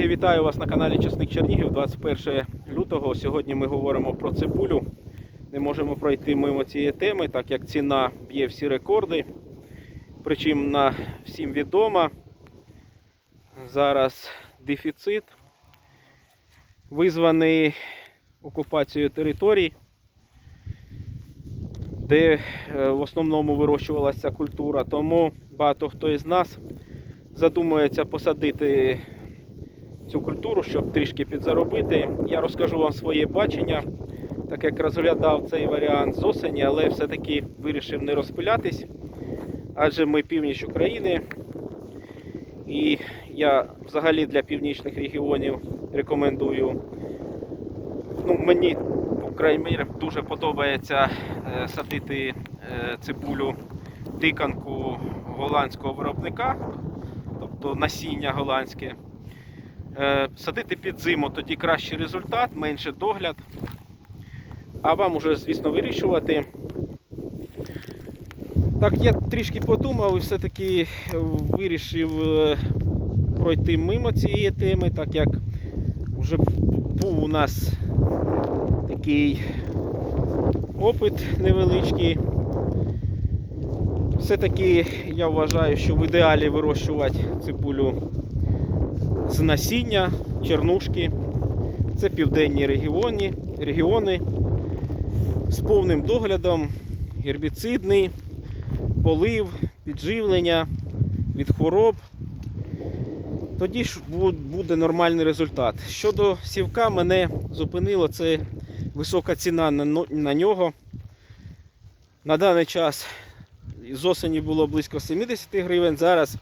колеги, вітаю вас на каналі Часник Чернігів 21 лютого. Сьогодні ми говоримо про цибулю. Не можемо пройти мимо цієї теми, так як ціна б'є всі рекорди. Причому всім відома. Зараз дефіцит, визваний окупацією територій, де е, в основному вирощувалася культура. Тому багато хто із нас задумується посадити цю культуру, щоб трішки підзаробити. Я розкажу вам своє бачення, так як розглядав цей варіант з осені, але все-таки вирішив не розпилятись, адже ми північ України. І я взагалі для північних регіонів рекомендую. Ну, мені, по дуже подобається е, садити е, цибулю тиканку голландського виробника, тобто насіння голландське. Е, Садити під зиму, тоді кращий результат, менше догляд. А вам уже, звісно, вирішувати. Так, я трішки подумав і все-таки вирішив е, пройти мимо цієї теми, так як вже був у нас такий опит невеличкий. Все-таки я вважаю, що в ідеалі вирощувати цибулю з насіння, чернушки. Це південні регіони, регіони з повним доглядом, гербіцидний, полив, підживлення від хвороб. Тоді ж буде нормальний результат. Щодо сівка, мене зупинило це висока ціна на нього. На даний час з осені було близько 70 гривень, зараз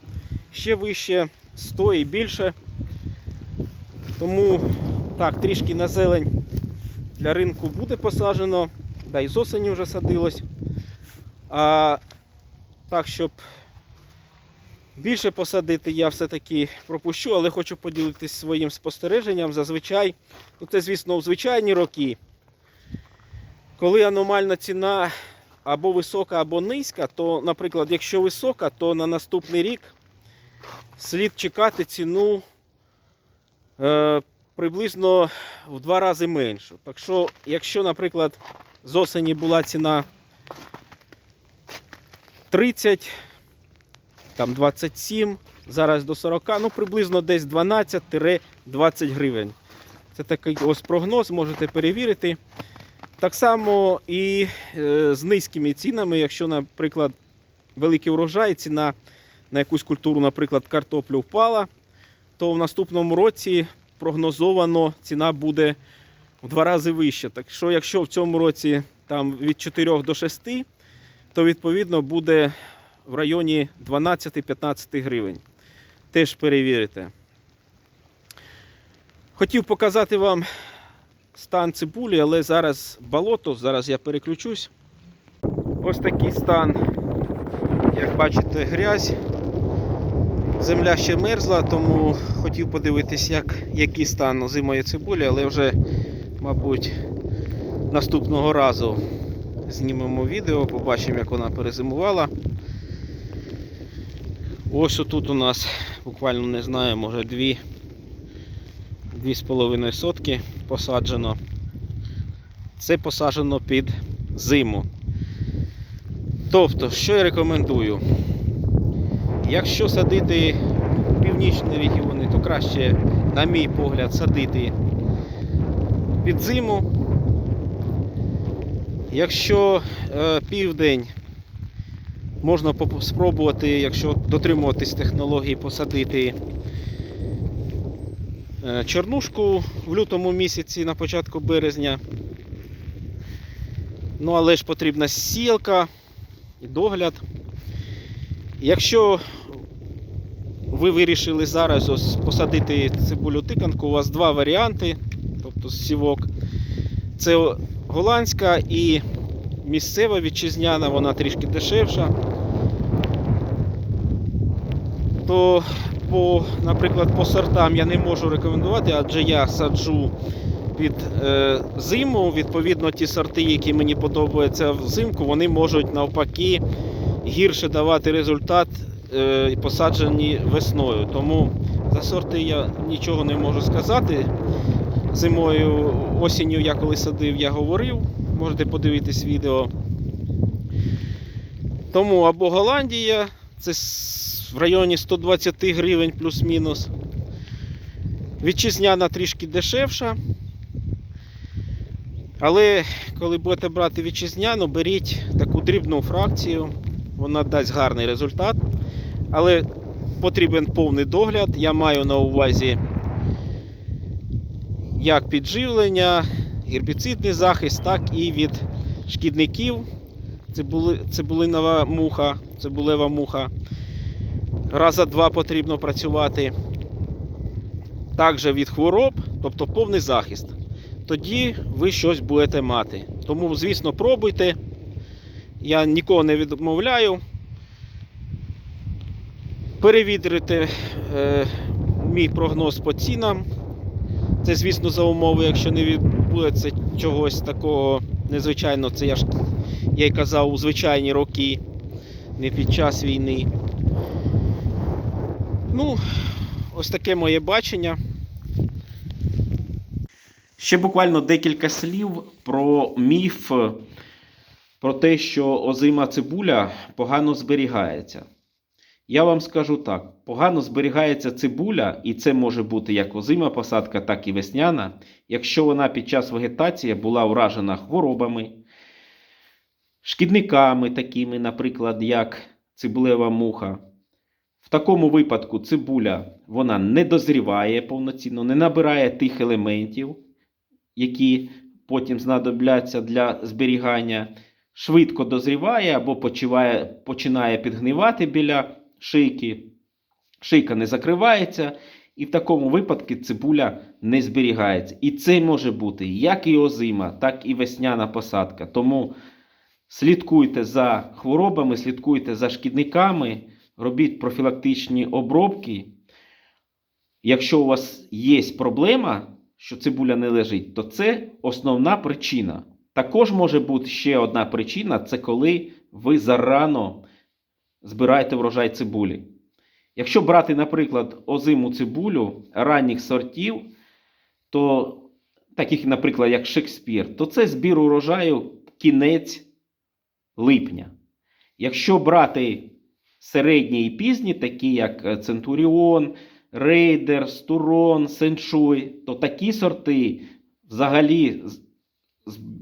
ще вище 100 і більше. Тому так, трішки на зелень для ринку буде посаджено, да і з осені вже садилось. А так, щоб більше посадити, я все-таки пропущу, але хочу поділитися своїм спостереженням. Зазвичай, ну це, звісно, у звичайні роки, коли аномальна ціна або висока, або низька, то, наприклад, якщо висока, то на наступний рік слід чекати ціну приблизно в два рази меншу. Так що, якщо, наприклад, з осені була ціна 30, там 27, зараз до 40, ну приблизно десь 12-20 гривень. Це такий ось прогноз, можете перевірити. Так само і е, з низькими цінами, якщо, наприклад, великий урожай, ціна на якусь культуру, наприклад, картоплю впала, то в наступному році прогнозовано ціна буде в два рази вища. Так що, якщо в цьому році там від 4 до 6, то відповідно буде в районі 12-15 гривень. Теж перевірите. Хотів показати вам стан цибулі, але зараз болото, зараз я переключусь. Ось такий стан, як бачите, грязь. Земля ще мерзла, тому хотів подивитись, як, який стан озимої цибулі, але вже, мабуть, наступного разу знімемо відео, побачимо, як вона перезимувала. Ось тут у нас буквально не знаю, може дві, дві з половиною сотки посаджено. Це посаджено під зиму. Тобто, що я рекомендую? Якщо садити північні регіони, то краще, на мій погляд, садити під зиму. Якщо е, південь, можна спробувати, якщо дотримуватись технології, посадити е, чорнушку в лютому місяці на початку березня. Ну, але ж потрібна сілка і догляд. Якщо ви вирішили зараз ось посадити цибулю тиканку, у вас два варіанти, тобто сівок. Це голландська і місцева вітчизняна, вона трішки дешевша. То по, наприклад, по сортам я не можу рекомендувати, адже я саджу під е, зиму. Відповідно, ті сорти, які мені подобаються взимку, вони можуть навпаки гірше давати результат посаджені весною. Тому За сорти я нічого не можу сказати. Зимою, осінню я коли садив, я говорив. Можете подивитись відео. Тому або Голландія, це в районі 120 гривень плюс-мінус. Вітчизняна трішки дешевша. Але коли будете брати вітчизняну, беріть таку дрібну фракцію. Вона дасть гарний результат. Але потрібен повний догляд. Я маю на увазі як підживлення, гербіцидний захист, так і від шкідників. Цибули, цибулинова муха, цибулева муха. Раза два потрібно працювати. Також від хвороб, тобто повний захист. Тоді ви щось будете мати. Тому, звісно, пробуйте. Я нікого не відмовляю. Перевірте е, мій прогноз по цінам. Це, звісно, за умови, якщо не відбудеться чогось такого незвичайного, це я ж я й казав у звичайні роки, не під час війни. Ну, ось таке моє бачення. Ще буквально декілька слів про міф про те, що озима цибуля погано зберігається. Я вам скажу так: погано зберігається цибуля, і це може бути як озима посадка, так і весняна, якщо вона під час вегетації була вражена хворобами, шкідниками, такими, наприклад, як цибулева муха. В такому випадку цибуля вона не дозріває повноцінно, не набирає тих елементів, які потім знадобляться для зберігання, швидко дозріває або починає підгнивати біля шийки. Шийка не закривається, і в такому випадку цибуля не зберігається. І це може бути як і озима, так і весняна посадка. Тому слідкуйте за хворобами, слідкуйте за шкідниками, робіть профілактичні обробки. Якщо у вас є проблема, що цибуля не лежить, то це основна причина. Також може бути ще одна причина це коли ви зарано збираєте врожай цибулі. Якщо брати, наприклад, озиму цибулю ранніх сортів, то таких, наприклад, як Шекспір, то це збір урожаю кінець липня. Якщо брати середні і пізні, такі як Центуріон, Рейдер, Стурон, Сеншуй, то такі сорти взагалі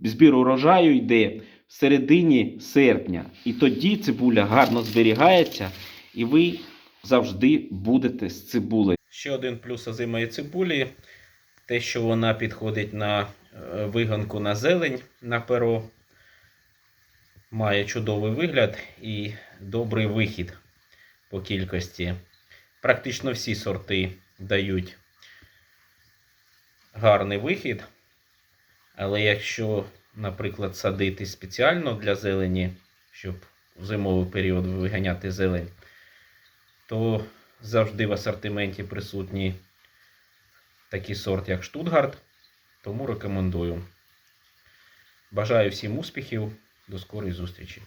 збір урожаю йде в середині серпня. І тоді цибуля гарно зберігається, і ви завжди будете з цибулею. Ще один плюс озимої цибулі те, що вона підходить на е, виганку на зелень на перо, має чудовий вигляд і добрий вихід по кількості. Практично всі сорти дають гарний вихід. Але якщо, наприклад, садити спеціально для зелені, щоб в зимовий період виганяти зелень, то завжди в асортименті присутній такий сорт, як Штутгарт. Тому рекомендую. Бажаю всім успіхів. До скорої зустрічі!